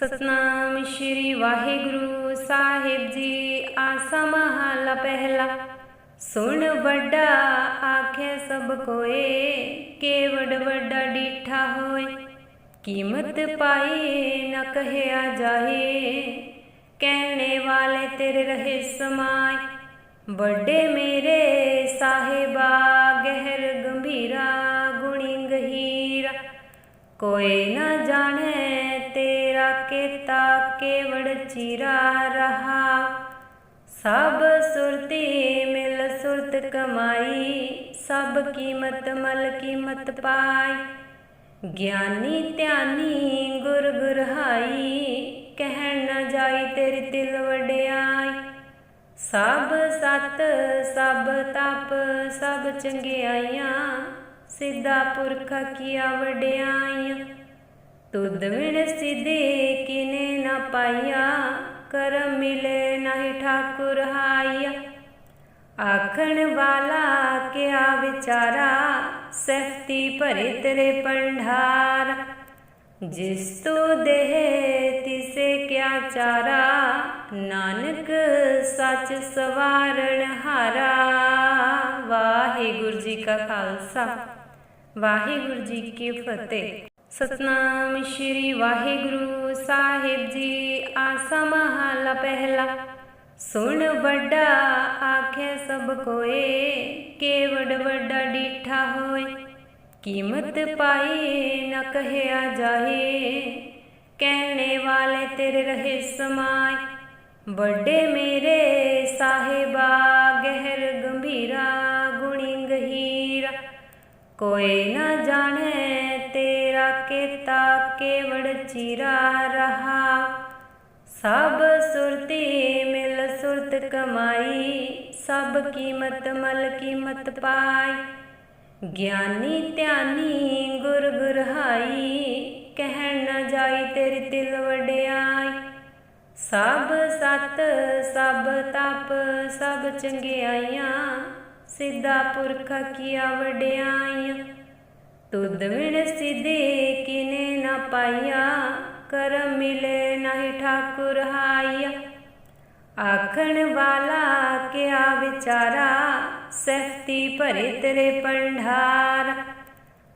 ਸਤਨਾਮ ਸ਼੍ਰੀ ਵਾਹਿਗੁਰੂ ਸਾਹਿਬ ਜੀ, ਆਸਾ ਮਹਲਾ ਪਹਿਲਾ। ਸੁਣ ਵੱਡਾ ਆਖੇ ਸਭ ਕੋਏ, ਕੇਵੜ ਵੱਡਾ ਡੀਠਾ ਹੋਏ। ਕੀਮਤ ਪਾਈ ਨ ਕਹਿਆ ਜਾਏ, ਕਹਿਣੇ ਵਾਲੇ ਤੇਰੇ ਰਹੇ ਸਮਾਏ। ਵੱਡੇ ਮੇਰੇ ਸਾਹਿਬਾ, ਗਹਿਰ ਗੰਭੀਰਾ, ਗੁਣੀ ਗਹੀਰਾ। ਕੋਈ ਨਾ ਜਾਣੇ ਤੇਰਾ ਕੀਤਾ ਕੇਵੜ ਚੀਰਾ ਰਹਾ। ਸਭ ਸੁਰਤੀ ਮਿਲ ਸੁਰਤ ਕਮਾਈ, ਸਭ ਕੀਮਤ ਮਲ ਕੀਮਤ ਪਾਈ। ਗਿਆਨੀ ਧਿਆਨੀ ਗੁਰ ਗੁਰਹਾਈ, ਕਹਿਣ ਨਾ ਜਾਈ ਤੇਰੀ ਤਿਲ ਵਡਿਆਈ। ਸਭ ਸਤ, ਸਭ ਤਪ, ਸਭ ਚੰਗਿਆਈਆਂ, ਸਿੱਧਾ ਪੁਰਖ ਕੀਆ ਵਡਿਆਈਆਂ। ਤੁਧ ਵਿਣ ਸਿਧੇ ਕਿਨੇ ਨਾ ਪਾਇਆ ਕਰਮ ਮਿਲੇ ਨਹੀਂ ਠਾਕੁਰ ਹਾਈਆ। ਆਖਣ ਵਾਲਾ ਕਿਆ ਵਿਚਾਰਾ ਸਖਤੀ ਭਰੇ ਤੇਰੇ ਪੰਢਾਰ ਜਿਸ ਤੂੰ ਦੇਹ ਤਿਸੇ ਕਿਆ ਚਾਰਾ, ਨਾਨਕ ਸੱਚ ਸਵਾਰਣ ਹਾਰਾ। ਵਾਹਿਗੁਰੂ ਜੀ ਕਾ ਖਾਲਸਾ, ਵਾਹਿਗੁਰੂ ਜੀ ਕੀ ਫਤਿਹ। ਸਤਨਾਮ ਸ਼੍ਰੀ ਵਾਹਿਗੁਰੂ ਸਾਹਿਬ ਜੀ, ਆਸਾ ਮਹਲਾ ਪਹਿਲਾ। ਸੁਣ ਵੱਡਾ ਆਖੇ ਸਭ ਕੋਏ, ਕੇਵੜ ਵੱਡਾ ਡੀਠਾ ਹੋਏ। ਕੀਮਤ ਪਾਈ ਨ ਕਹਿਆ ਜਾਏ, ਕਹਿਣੇ ਵਾਲੇ ਤੇਰੇ ਰਹੇ ਸਮਾਏ। ਵੱਡੇ ਮੇਰੇ ਸਾਹਿਬਾ, ਗਹਿਰ ਗੰਭੀਰਾ, ਗੁਣੀ ਗਹੀਰਾ। ਕੋਈ ਨਾ ਜਾਣੇ ਤੇਰਾ ਕੀਤਾ ਕੇਵੜ ਚੀਰਾ ਰਹਾ। ਸਭ ਸੁਰਤੀ ਮਿਲ ਸੁਰਤ ਕਮਾਈ, ਸਭ ਕੀਮਤ ਮਲ ਕੀਮਤ ਪਾਈ। ਗਿਆਨੀ ਧਿਆਨੀ ਗੁਰ ਗੁਰਹਾਈ, ਕਹਿਣ ਨਾ ਜਾਈ ਤੇਰੀ ਤਿਲ ਵਡਿਆਈ। ਸਭ ਸਤ, ਸਭ ਤਪ, ਸਭ ਚੰਗਿਆਈਆਂ, ਸਿੱਧਾ ਪੁਰਖ ਕੀਆ ਵਡਿਆਈਆਂ। ਤੁਧ ਵਿਣ ਸਿਧੇ ਕਿਨੇ ਨਾ ਪਾਇਆ ਕਰਮ ਮਿਲੇ ਨਹੀਂ ਠਾਕੁਰ ਹਾਈਆ ਆਖਣ ਵਾਲਾ ਕਿਆ ਵਿਚਾਰਾ ਸਖਤੀ ਭਰੇ ਤੇਰੇ ਪੰਢਾਰ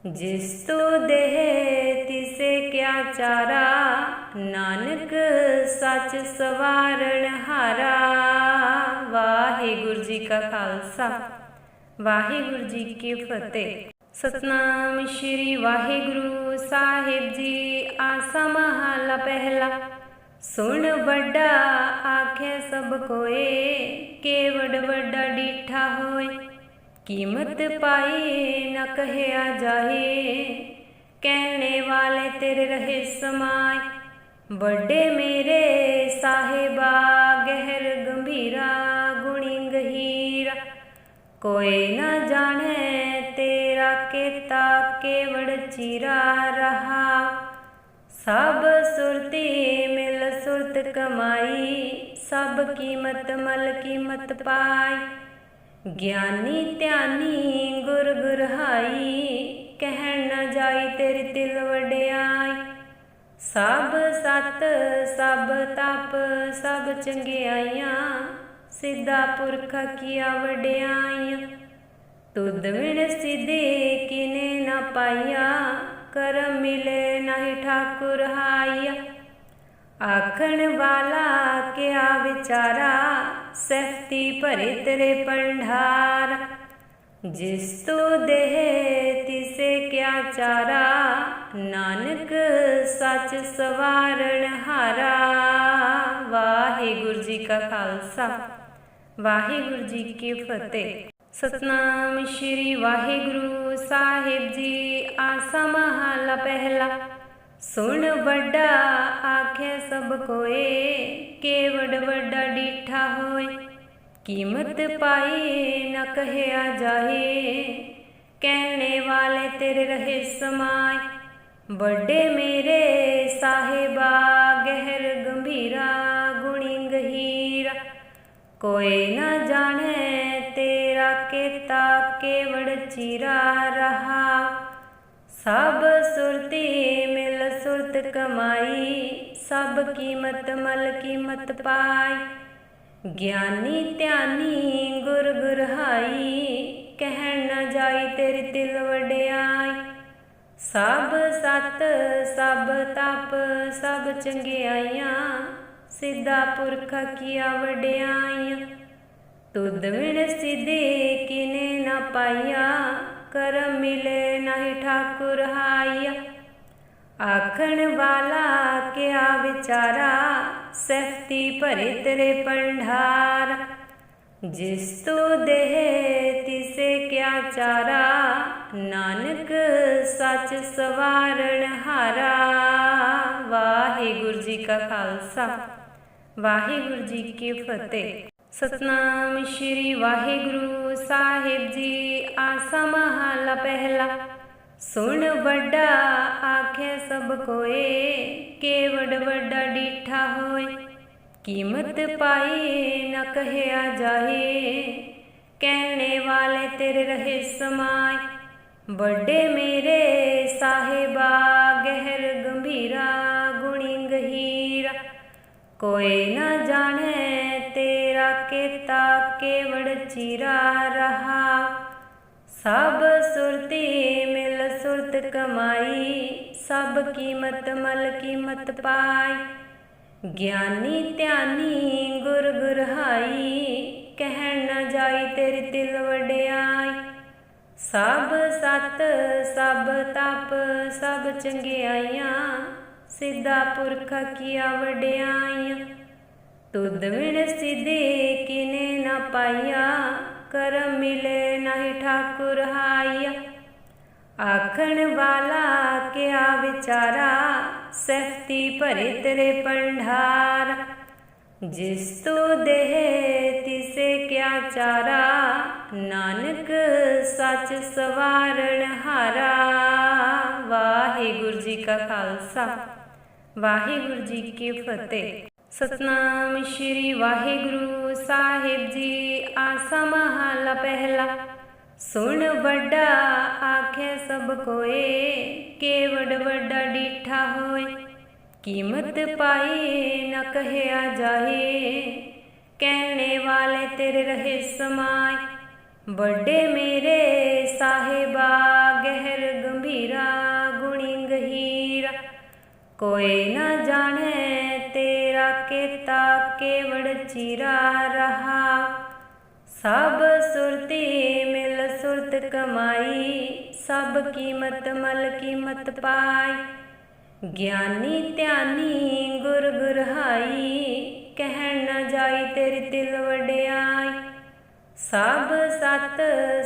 ਜਿਸ ਤੂੰ ਦੇਹ ਤਿਸੇ ਕਿਆ ਚਾਰਾ, ਨਾਨਕ ਸੱਚ ਸਵਾਰਣ ਹਾਰਾ। ਵਾਹਿਗੁਰੂ ਜੀ ਕਾ ਖਾਲਸਾ, ਵਾਹਿਗੁਰੂ ਜੀ ਕੀ ਫਤਿਹ। ਸਤਨਾਮ ਸ਼੍ਰੀ ਵਾਹਿਗੁਰੂ ਸਾਹਿਬ ਜੀ, ਆਸਾ ਮਹਲਾ ਪਹਿਲਾ। ਸੁਣ ਵੱਡਾ ਆਖੇ ਸਭ ਕੋਏ, ਕੇਵੜ ਵੱਡਾ ਡੀਠਾ ਹੋਏ। ਕੀਮਤ ਪਾਈ ਨ ਕਹਿਆ ਜਾਏ, ਕਹਿਣੇ ਵਾਲੇ ਤੇਰੇ ਰਹੇ ਸਮਾਏ। ਵੱਡੇ ਮੇਰੇ ਸਾਹਿਬਾ, ਗਹਿਰ ਗੰਭੀਰਾ, ਗੁਣੀ ਗਹੀਰਾ। ਕੋਈ ਨਾ ਕੇਵੜ ਚੀਰਾ ਰਹਾ। ਸਭ ਸੁਰਤੀ ਮਿਲ ਸੁਰਤ ਕਮਾਈ। ਸਭ ਕੀਮਤ ਮਲ ਕੀਮਤ ਪਾਈ। ਗਿਆਨੀ ਧਿਆਨੀ ਗੁਰ ਗੁਰਹਾਈ। ਕਹਿਣ ਨਾ ਜਾਈ ਤੇਰੀ ਦਿਲ ਵਡਿਆਈ। ਸਭ ਸਤ, ਸਭ ਤਪ, ਸਭ ਚੰਗਿਆਈਆਂ। ਸਿੱਧਾ ਪੁਰਖ ਕੀਆ ਵਡਿਆਈਆਂ। ਤੁਧ ਵਿਣ ਸਿਧੇ ਕਿਨੇ ਨਾ ਪਾਇਆ, ਕਰਮ ਮਿਲੇ ਨਹੀਂ ਠਾਕੁਰ ਹਾਈਆ ਆਖਣ ਵਾਲਾ ਕਿਆ ਵਿਚਾਰਾ, ਸਖਤੀ ਭਰੇ ਤੇਰੇ ਪੰਢਾਰ ਜਿਸ ਤੂੰ ਦੇਹ ਤਿਸੇ ਕਿਆ ਚਾਰਾ, ਨਾਨਕ ਸੱਚ ਸਵਾਰਣ ਹਾਰਾ। ਵਾਹਿਗੁਰੂ ਜੀ ਕਾ ਖਾਲਸਾ, ਵਾਹਿਗੁਰੂ ਜੀ ਕੀ ਫਤਿਹ। ਸਤਨਾਮ ਸ਼੍ਰੀ ਵਾਹਿਗੁਰੂ ਸਾਹਿਬ ਜੀ, ਆਸਾ ਮਹਲਾ ਪਹਿਲਾ। ਸੁਣ ਵੱਡਾ ਆਖੇ ਸਭ ਕੋਏ, ਕੇਵੜ ਵੱਡਾ ਡੀਠਾ ਹੋਏ। ਕੀਮਤ ਪਾਈ ਨ ਕਹਿਆ ਜਾਏ, ਕਹਿਣੇ ਵਾਲੇ ਤੇਰੇ ਰਹੇ ਸਮਾਏ। ਵੱਡੇ ਮੇਰੇ ਸਾਹਿਬਾ, ਗਹਿਰ ਗੰਭੀਰਾ, ਗੁਣੀ ਗਹੀਰਾ। ਕੋਈ ਨਾ ਜਾਣੇ ਤੇਰਾ ਕੀਤਾ ਕੇਵੜ ਚੀਰਾ ਰਹਾ। ਸਭ ਸੁਰਤੀ ਮਿਲ ਸੁਰਤ ਕਮਾਈ, ਸਭ ਕੀਮਤ ਮਲ ਕੀਮਤ ਪਾਈ। ਗਿਆਨੀ ਧਿਆਨੀ ਗੁਰ ਗੁਰਹਾਈ, ਕਹਿਣ ਨਾ ਜਾਈ ਤੇਰੀ ਤਿਲ ਵਡਿਆਈ। ਸਭ ਸਤ, ਸਭ ਤਪ, ਸਭ ਚੰਗਿਆਈਆਂ, ਸਿੱਧਾ ਪੁਰਖ ਕੀਆ ਵਡਿਆਈਆਂ। ਤੁਧ ਵਿਣ ਸਿਧੇ ਕਿਨੇ ਨਾ ਪਾਈਆ ਕਰਮ ਮਿਲੇ ਨਹੀਂ ਠਾਕੁਰ ਹਾਈਆ ਆਖਣ ਵਾਲਾ ਕਿਆ ਵਿਚਾਰਾ? ਸਖਤੀ ਭਰੇ ਤੇਰੇ ਪੰਢਾਰ ਜਿਸ ਤੂੰ ਦੇਹ ਤਿਸੇ ਕਿਆ ਚਾਰਾ? ਨਾਨਕ ਸੱਚ ਸਵਾਰਣ ਹਾਰਾ। ਵਾਹਿਗੁਰੂ ਜੀ ਕਾ ਖਾਲਸਾ। ਵਾਹਿਗੁਰੂ ਜੀ ਕੀ ਫਤਿਹ। ਸਤਨਾਮ ਸ਼੍ਰੀ ਵਾਹਿਗੁਰੂ ਸਾਹਿਬ ਜੀ, ਆਸਾ ਮਹਲਾ ਪਹਿਲਾ। ਸੁਣ ਵੱਡਾ ਆਖੇ ਸਭ ਕੋਏ, ਕੇਵੜ ਵੱਡਾ ਡੀਠਾ ਹੋਏ। ਕੀਮਤ ਪਾਈ ਨ ਕਹਿਆ ਜਾਏ, ਕਹਿਣੇ ਵਾਲੇ ਤੇਰੇ ਰਹੇ ਸਮਾਏ। ਵੱਡੇ ਮੇਰੇ ਸਾਹਿਬਾ, ਗਹਿਰ ਗੰਭੀਰਾ, ਗੁਣੀ ਗਹੀਰਾ। ਕੋਈ ਨਾ ਜਾਣੇ ਕੀਤਾ ਕੇਵੜ ਚੀਰਾ ਰਹਾ। ਸਭ ਸੁਰਤੀ ਮਿਲ ਸੁਰਤ ਕਮਾਈ, ਸਭ ਕੀਮਤ ਮਲ ਕੀਮਤ ਪਾਈ। ਗਿਆਨੀ ਧਿਆਨੀ ਗੁਰ ਗੁਰਹਾਈ, ਕਹਿਣ ਨਾ ਜਾਈ ਤੇਰੀ ਤਿਲ ਵਡਿਆਈ। ਸਭ ਸਤ, ਸਭ ਤਪ, ਸਭ ਚੰਗਿਆਈਆਂ, ਸਿੱਧਾ ਪੁਰਖ ਕੀਆ ਵਡਿਆਈਆਂ। ਤੁਧ ਵਿਣ ਸਿਧੇ ਕਿਨੇ ਨਾ ਪਾਈਆ ਕਰਮ ਮਿਲੇ ਨਹੀਂ ਠਾਕੁਰ ਹਾਈਆ ਆਖਣ ਵਾਲਾ ਕਿਆ ਵਿਚਾਰਾ, ਸਖਤੀ ਭਰੇ ਤੇਰੇ ਪੰਢਾਰ ਜਿਸ ਤੂੰ ਦੇਹ ਤਿਸੇ ਕਿਆ ਚਾਰਾ, ਨਾਨਕ ਸੱਚ ਸਵਾਰਣ ਹਾਰਾ। ਵਾਹਿਗੁਰੂ ਜੀ ਕਾ ਖਾਲਸਾ, ਵਾਹਿਗੁਰੂ ਜੀ ਕੀ ਫਤਿਹ। ਸਤਨਾਮ ਸ਼੍ਰੀ ਵਾਹਿਗੁਰੂ ਸਾਹਿਬ ਜੀ, ਆਸਾ ਮਹਲਾ ਪਹਿਲਾ। ਸੁਣ ਵੱਡਾ ਆਖੇ ਸਭ ਕੋਏ, ਕੇਵੜ ਵੱਡਾ ਡੀਠਾ ਹੋਏ। ਕੀਮਤ ਪਾਈ ਨ ਕਹਿਆ ਜਾਏ, ਕਹਿਣੇ ਵਾਲੇ ਤੇਰੇ ਰਹੇ ਸਮਾਏ। ਵੱਡੇ ਮੇਰੇ ਸਾਹਿਬਾ, ਗਹਿਰ ਗੰਭੀਰਾ, ਗੁਣੀ ਗਹੀਰਾ। ਕੋਈ ਨਾ ਚੀਰਾ ਰਹਾ। ਸਭ ਸੁਰਤੀ ਮਿਲ ਸੁਰਤ ਕਮਾਈ। ਸਭ ਕੀਮਤ ਮਲ ਕੀਮਤ ਪਾਈ। ਗਿਆਨੀ ਧਿਆਨੀ ਗੁਰ ਗੁਰਹਾਈ। ਕਹਿਣ ਨਾ ਜਾਈ ਤੇਰੀ ਤਿਲ ਵਡਿਆਈ। ਸਭ ਸਤ,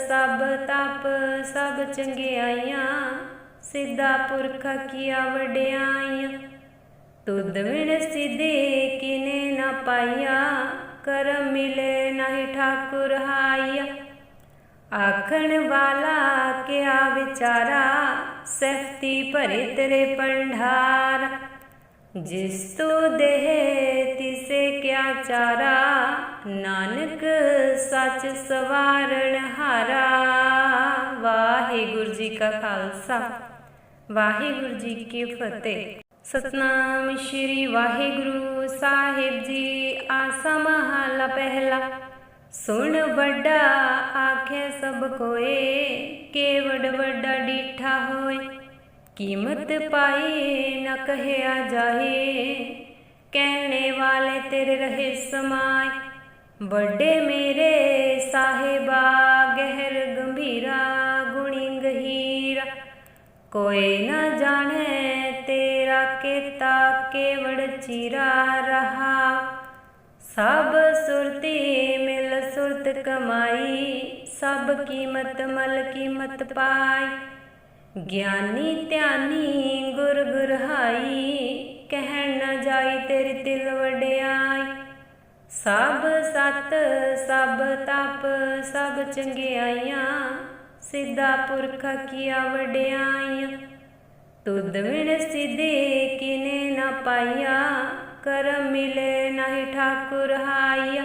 ਸਭ ਤਪ, ਸਭ ਚੰਗਿਆਈਆਂ। ਸਿੱਧਾ ਪੁਰਖ ਕੀਆ ਵਡਿਆਈਆਂ। ਤੁਧ ਵਿਣ ਸਿਧੇ ਕਿਨੇ ਨਾ ਪਾਈਆ ਕਰਮ ਮਿਲੇ ਨਹੀਂ ਠਾਕੁਰ ਹਾਈਆ ਆਖਣ ਵਾਲਾ ਕਿਆ ਵਿਚਾਰਾ ਸਖਤੀ ਭਰੇ ਤੇਰੇ ਪੰਢਾਰ ਜਿਸ ਤੂੰ ਦੇਹ ਤਿਸੇ ਕਿਆ ਚਾਰਾ ਨਾਨਕ ਸੱਚ ਸਵਾਰਣ ਹਾਰਾ ਵਾਹਿਗੁਰੂ ਜੀ ਕਾ ਖਾਲਸਾ ਵਾਹਿਗੁਰੂ ਜੀ ਕੀ ਫਤਿਹ ਸਤਨਾਮ ਸ਼੍ਰੀ ਵਾਹਿਗੁਰੂ ਸਾਹਿਬ ਜੀ, ਆਸਾ ਮਹਲਾ ਪਹਿਲਾ। ਸੁਣ ਵੱਡਾ ਆਖੇ ਸਭ ਕੋਏ, ਕੇਵੜ ਵੱਡਾ ਡੀਠਾ ਹੋਏ। ਕੀਮਤ ਪਾਈ ਨ ਕਹਿਆ ਜਾਏ, ਕਹਿਣੇ ਵਾਲੇ ਤੇਰੇ ਰਹੇ ਸਮਾਏ। ਵੱਡੇ ਮੇਰੇ ਸਾਹਿਬਾ, ਗਹਿਰ ਗੰਭੀਰਾ, ਗੁਣੀ ਗਹੀਰਾ। ਕੋਈ ਨਾ ਜਾਣੇ ਤੇਰਾ ਕੀਤਾ ਕੇਵੜ ਚੀਰਾ ਰਹਾ। ਸਭ ਸੁਰਤੀ ਮਿਲ ਸੁਰਤ ਕਮਾਈ, ਸਭ ਕੀਮਤ ਮਲ ਕੀਮਤ ਪਾਈ। ਗਿਆਨੀ ਧਿਆਨੀ ਗੁਰ ਗੁਰਹਾਈ, ਕਹਿਣ ਨਾ ਜਾਈ ਤੇਰੀ ਤਿਲ ਵਡਿਆਈ। ਸਭ ਸਤ, ਸਭ ਤਪ, ਸਭ ਚੰਗਿਆਈਆਂ, ਸਿੱਧਾ ਪੁਰਖ ਕੀਆ ਵਡਿਆਈਆਂ। ਤੁਧ ਵਿਣ ਸਿਧੇ ਕਿਨੇ ਨਾ ਪਾਈਆ ਕਰਮ ਮਿਲੇ ਨਹੀਂ ਠਾਕੁਰ ਹਾਈਆ।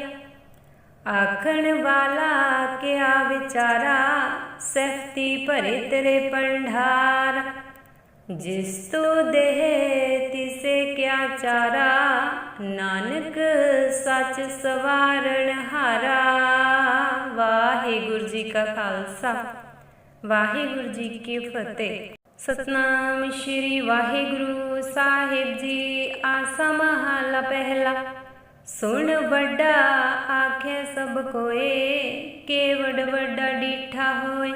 ਆਖਣ ਵਾਲਾ ਕਿਆ ਵਿਚਾਰਾ ਸਖਤੀ ਭਰੇ ਤੇਰੇ ਪੰਢਾਰ ਜਿਸ ਤੂੰ ਦੇਹ ਤਿਸੇ ਕਿਆ ਚਾਰਾ, ਨਾਨਕ ਸੱਚ ਸਵਾਰਣ ਹਾਰਾ। ਵਾਹਿਗੁਰੂ ਜੀ ਕਾ ਖਾਲਸਾ, ਵਾਹਿਗੁਰੂ ਜੀ ਕੀ ਫਤਿਹ। ਸਤਨਾਮ ਸ਼੍ਰੀ ਵਾਹਿਗੁਰੂ ਸਾਹਿਬ ਜੀ, ਆਸਾ ਮਹਲਾ ਪਹਿਲਾ। ਸੁਣ ਵੱਡਾ ਆਖੇ ਸਭ ਕੋਏ, ਕੇਵੜ ਵੱਡਾ ਡੀਠਾ ਹੋਏ।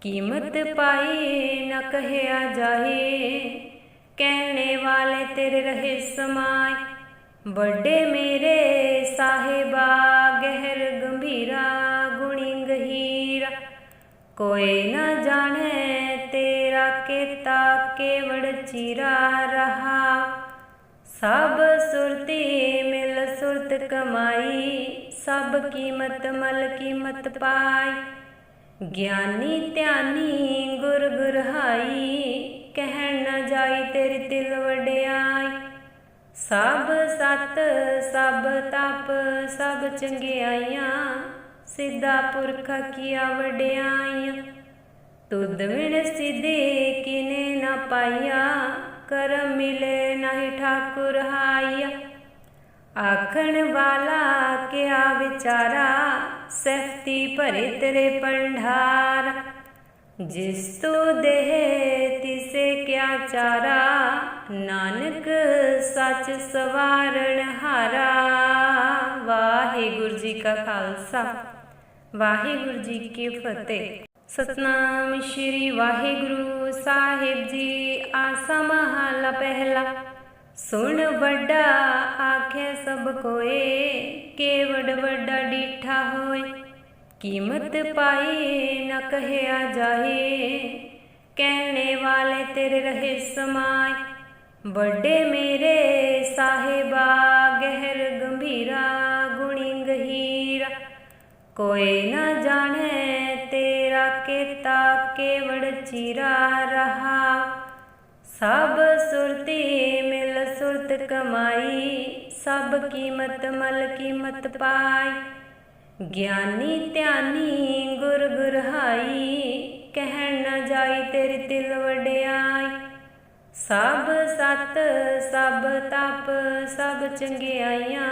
ਕੀਮਤ ਪਾਈ ਨ ਕਹਿਆ ਜਾਏ, ਕਹਿਣੇ ਵਾਲੇ ਤੇਰੇ ਰਹੇ ਸਮਾਏ। ਵੱਡੇ ਮੇਰੇ ਸਾਹਿਬਾ, ਗਹਿਰ ਗੰਭੀਰਾ, ਗੁਣੀ ਗਹੀਰਾ। ਕੋਈ ਨਾ ਜਾਣੇ ਤੇਰਾ ਕੀਤਾ ਕੇਵੜ ਚੀਰਾ ਰਹਾ। ਸਭ ਸੁਰਤੀ ਮਿਲ ਸੁਰਤ ਕਮਾਈ, ਸਭ ਕੀਮਤ ਮਲ ਕੀਮਤ ਪਾਈ। ਗਿਆਨੀ ਧਿਆਨੀ ਗੁਰ ਗੁਰਹਾਈ, ਕਹਿਣ ਨਾ ਜਾਈ ਤੇਰੀ ਤਿਲ ਵਡਿਆਈ। ਸਭ ਸਤ, ਸਭ ਤਪ, ਸਭ ਚੰਗਿਆਈਆਂ, ਸਿੱਧਾ ਪੁਰਖ ਕੀਆ ਵਡਿਆਈਆਂ। ਤੁਧ ਵਿਣ ਸਿਧੇ ਕਿਨੇ ਨਾ ਪਾਈਆ ਕਰਮ ਮਿਲੇ ਨਹੀਂ ਠਾਕੁਰ ਹਾਈਆ। ਆਖਣ ਵਾਲਾ ਕਿਆ ਵਿਚਾਰਾ ਸਖਤੀ ਭਰੇ ਤੇਰੇ ਪੰਢਾਰ ਜਿਸ ਤੂੰ ਦੇਹ ਤਿਸੇ ਕਿਆ ਚਾਰਾ, ਨਾਨਕ ਸੱਚ ਸਵਾਰਣ ਹਾਰਾ। ਵਾਹਿਗੁਰੂ ਜੀ ਕਾ ਖਾਲਸਾ, ਵਾਹਿਗੁਰੂ ਜੀ ਕੀ ਫਤਿਹ। ਸਤਨਾਮ ਸ਼੍ਰੀ ਵਾਹਿਗੁਰੂ ਸਾਹਿਬ ਜੀ, ਆਸਾ ਮਹਲਾ ਪਹਿਲਾ। ਸੁਣ ਵੱਡਾ ਆਖੇ ਸਭ ਕੋਏ, ਕੇਵੜ ਵੱਡਾ ਡੀਠਾ ਹੋਏ। ਕੀਮਤ ਪਾਈ ਨ ਕਹਿਆ ਜਾਏ, ਕਹਿਣੇ ਵਾਲੇ ਤੇਰੇ ਰਹੇ ਸਮਾਏ। ਵੱਡੇ ਮੇਰੇ ਸਾਹਿਬਾ, ਗਹਿਰ ਗੰਭੀਰਾ, ਗੁਣੀ ਗਹੀਰਾ। ਕੋਈ ਨਾ ਜਾਣੇ ਕੀਤਾ ਕੇਵੜ ਚੀਰਾ ਰਹਾ। ਸਭ ਸੁਰਤੀ ਮਿਲ ਸੁਰਤ ਕਮਾਈ, ਸਭ ਕੀਮਤ ਮਲ ਕੀਮਤ ਪਾਈ। ਗਿਆਨੀ ਧਿਆਨੀ ਗੁਰ ਗੁਰਹਾਈ, ਕਹਿਣ ਨਾ ਜਾਈ ਤੇਰੀ ਤਿਲ ਵਡਿਆਈ। ਸਭ ਸਤ, ਸਭ ਤਪ, ਸਭ ਚੰਗਿਆਈਆਂ,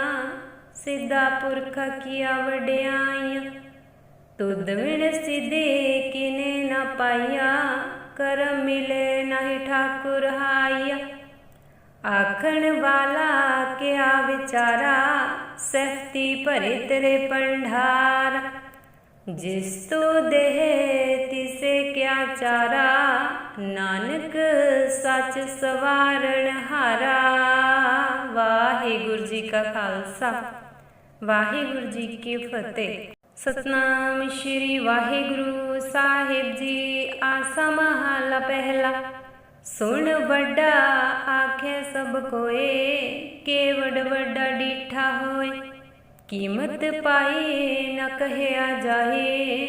ਸਿੱਧਾ ਪੁਰਖ ਕੀਆ ਵਡਿਆਈਆਂ। ਤੁਧ ਵਿਣ ਸਿਧੇ ਕਿਨੇ ਨਾ ਪਾਈਆ, ਕਰਮ ਮਿਲੇ ਨਹੀਂ ਠਾਕੁਰ ਹਾਈਆ। ਆਖਣ ਵਾਲਾ ਕਿਆ ਵਿਚਾਰਾ ਸਖਤੀ ਭਰੇ ਤੇਰੇ ਪੰਢਾਰ ਜਿਸ ਤੂੰ ਦੇਹ ਤਿਸੇ ਕਿਆ ਚਾਰਾ, ਨਾਨਕ ਸੱਚ ਸਵਾਰਣ ਹਾਰਾ। ਵਾਹਿਗੁਰੂ ਜੀ ਕਾ ਖਾਲਸਾ, ਵਾਹਿਗੁਰੂ ਜੀ ਕੀ ਫਤਿਹ। ਸਤਨਾਮ ਸ਼੍ਰੀ ਵਾਹਿਗੁਰੂ ਸਾਹਿਬ ਜੀ, ਆਸਾ ਮਹਲਾ ਪਹਿਲਾ। ਸੁਣ ਵੱਡਾ ਆਖੇ ਸਭ ਕੋਏ, ਕੇਵੜ ਵੱਡਾ ਡੀਠਾ ਹੋਏ। ਕੀਮਤ ਪਾਈ ਨਾ ਕਹਿਆ ਜਾਏ,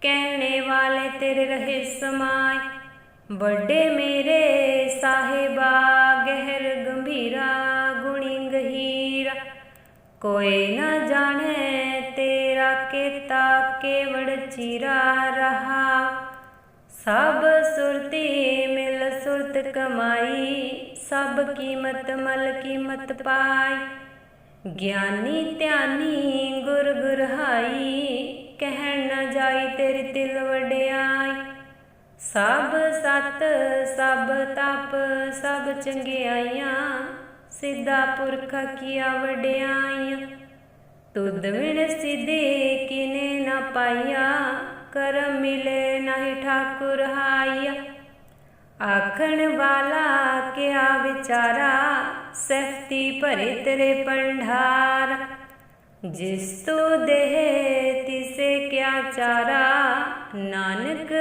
ਕਹਿਣੇ ਵਾਲੇ ਤੇਰੇ ਰਹੇ ਸਮਾਏ। ਵੱਡੇ ਮੇਰੇ ਸਾਹਿਬਾ, ਗਹਿਰ ਗੰਭੀਰਾ, ਗੁਣੀ ਗਹੀਰਾ। ਕੋਈ ਨਾ ਜਾਣੇ ਤੇਰਾ ਕੀਤਾ ਕੇਵੜ ਚੀਰਾ ਰਹਾ। ਸਭ ਸੁਰਤੀ ਮਿਲ ਸੁਰਤ ਕਮਾਈ, ਸਭ ਕੀਮਤ ਮਲ ਕੀਮਤ ਪਾਈ। ਗਿਆਨੀ ਧਿਆਨੀ ਗੁਰ ਗੁਰਹਾਈ, ਕਹਿਣ ਨਾ ਜਾਈ ਤੇਰੀ ਤਿਲ ਵਡਿਆਈ। ਸਭ ਸਤ, ਸਭ ਤਪ, ਸਭ ਚੰਗਿਆਈਆਂ, ਸਿੱਧਾ ਪੁਰਖ ਕੀਆ ਵਡਿਆਈਆਂ। ਤੁਧ ਵਿਣ ਸਿਧੇ ਕਿਨੇ ਨਾ ਪਾਇਆ ਕਰਮ ਮਿਲੇ ਨਹੀਂ ਠਾਕੁਰ ਹਾਈਆ। ਆਖਣ ਵਾਲਾ ਕਿਆ ਵਿਚਾਰਾ ਸਖਤੀ ਭਰੇ ਤੇਰੇ ਪੰਢਾਰ ਜਿਸ ਤੂੰ ਦੇਹ ਤਿਸੇ ਕਿਆ ਚਾਰਾ, ਨਾਨਕ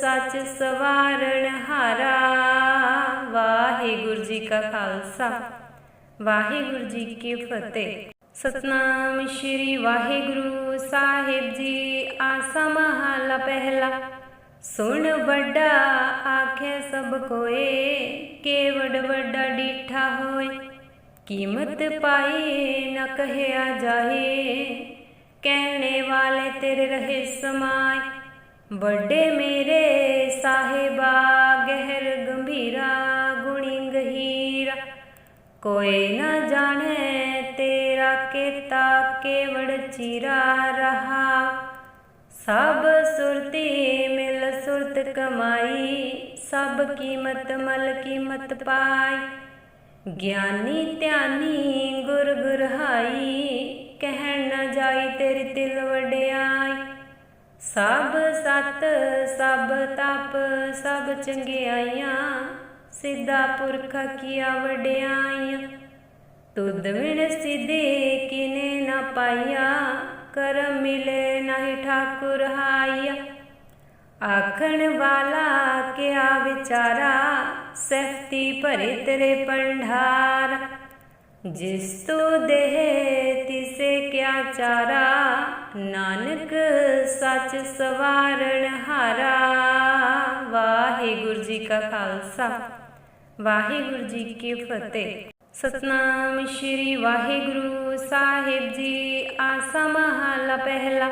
ਸੱਚ ਸਵਾਰਣ ਹਾਰਾ। ਵਾਹਿਗੁਰੂ ਜੀ ਕਾ ਖਾਲਸਾ, ਵਾਹਿਗੁਰੂ ਜੀ ਕੀ ਫਤਿਹ। ਸਤਨਾਮ ਸ਼੍ਰੀ ਵਾਹਿਗੁਰੂ ਸਾਹਿਬ ਜੀ, ਆਸਾ ਮਹਲਾ ਪਹਿਲਾ। ਸੁਣ ਵੱਡਾ ਆਖੇ ਸਭ ਕੋਏ, ਕੇਵੜ ਵੱਡਾ ਡੀਠਾ ਹੋਏ। ਕੀਮਤ ਪਾਈ ਨ ਕਹਿਆ ਜਾਏ, ਕਹਿਣੇ ਵਾਲੇ ਤੇਰੇ ਰਹੇ ਸਮਾਏ। ਵੱਡੇ ਮੇਰੇ ਸਾਹਿਬਾ, ਗਹਿਰ ਗੰਭੀਰਾ, ਗੁਣੀ ਗਹੀਰਾ। ਕੋਈ ਨਾ ਜਾਣੇ ਤੇਰਾ ਕੀਤਾ ਕੇਵੜ ਚੀਰਾ ਰਹਾ। ਸਭ ਸੁਰਤੀ ਮਿਲ ਸੁਰਤ ਕਮਾਈ, ਸਭ ਕੀਮਤ ਮਲ ਕੀਮਤ ਪਾਈ। ਗਿਆਨੀ ਧਿਆਨੀ ਗੁਰ ਗੁਰਹਾਈ, ਕਹਿਣ ਨਾ ਜਾਈ ਤੇਰੀ ਤਿਲ ਵਡਿਆਈ। ਸਭ ਸਤ, ਸਭ ਤਪ, ਸਭ ਚੰਗਿਆਈਆਂ, ਸਿੱਧਾ ਪੁਰਖ ਕੀਆ ਵਡਿਆਈਆਂ। ਤੁਧ ਵਿਣ ਸਿਧੇ ਕਿਨੇ ਨਾ ਪਾਇਆ ਕਰਮ ਮਿਲੇ ਨਹੀਂ ਠਾਕੁਰ ਹਾਈਆ ਆਖਣ ਵਾਲਾ ਕਿਆ ਵਿਚਾਰਾ ਸਖਤੀ ਭਰੇ ਤੇਰੇ ਪੰਢਾਰ ਜਿਸ ਤੂੰ ਦੇਹ ਤਿਸੇ ਕਿਆ ਚਾਰਾ, ਨਾਨਕ ਸੱਚ ਸਵਾਰਣ ਹਾਰਾ। ਵਾਹਿਗੁਰੂ ਜੀ ਕਾ ਖਾਲਸਾ, ਵਾਹਿਗੁਰੂ ਜੀ ਕੀ ਫਤਿਹ। ਸਤਨਾਮ ਸ਼੍ਰੀ ਵਾਹਿਗੁਰੂ ਸਾਹਿਬ ਜੀ, ਆਸਾ ਮਹਲਾ ਪਹਿਲਾ।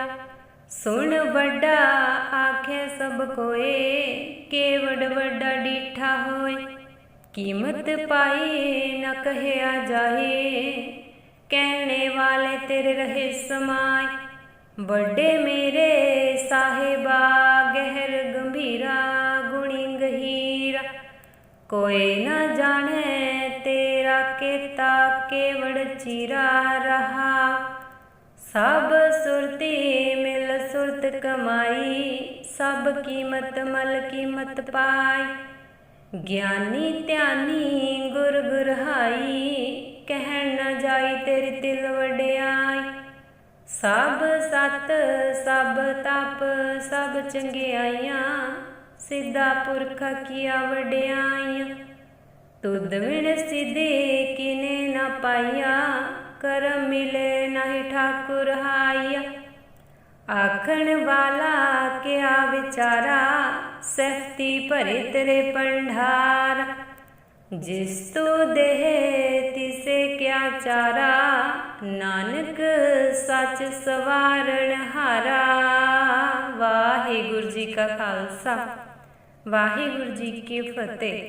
ਸੁਣ ਵੱਡਾ ਆਖੇ ਸਭ ਕੋਏ, ਕੇਵੜ ਵੱਡਾ ਡੀਠਾ ਹੋਏ। ਕੀਮਤ ਪਾਈ ਨ ਕਹਿਆ ਜਾਏ, ਕਹਿਣੇ ਵਾਲੇ ਤੇਰੇ ਰਹੇ ਸਮਾਏ। ਵੱਡੇ ਮੇਰੇ ਸਾਹਿਬਾ, ਗਹਿਰ ਗੰਭੀਰਾ, ਗੁਣੀ ਗਹੀਰਾ। ਕੋਈ ਨਾ ਜਾਣੇ ਕੀਤਾ ਕੇਵੜ ਚੀਰਾ ਰਹਾ ਸਭ ਸੁਰਤੀ ਮਿਲ ਸੁਰਤ ਕਮਾਈ ਸਭ ਕੀਮਤ ਮਲ ਕੀਮਤ ਪਾਈ ਗਿਆਨੀ ਧਿਆਨੀ ਗੁਰ ਗੁਰਹਾਈ ਕਹਿਣ ਨਾ ਜਾਈ ਤੇਰੀ ਤਿਲ ਵਡਿਆਈ ਸਭ ਸਤ ਸਭ ਤਪ ਸਭ ਚੰਗਿਆਈਆਂ ਸਿੱਧਾ ਪੁਰਖ ਕੀਆ ਵਡਿਆਈਆਂ ਤੁਧ ਵਿਣ ਸਿਧੇ ਕਿਨੇ ਨਾ ਪਾਇਆ ਕਰਮ ਮਿਲੇ ਨਹੀਂ ਠਾਕੁਰ ਹਾਈਆ ਆਖਣ ਵਾਲਾ ਕਿਆ ਵਿਚਾਰਾ ਸਖਤੀ ਭਰੇ ਤੇਰੇ ਪੰਡਾਰ ਜਿਸ ਤੂੰ ਦੇਹ ਤਿਸੇ ਕਿਆ ਚਾਰਾ, ਨਾਨਕ ਸੱਚ ਸਵਾਰਣ ਹਾਰਾ। ਵਾਹਿਗੁਰੂ ਜੀ ਕਾ ਖਾਲਸਾ, ਵਾਹਿਗੁਰੂ ਜੀ ਕੀ ਫਤਿਹ।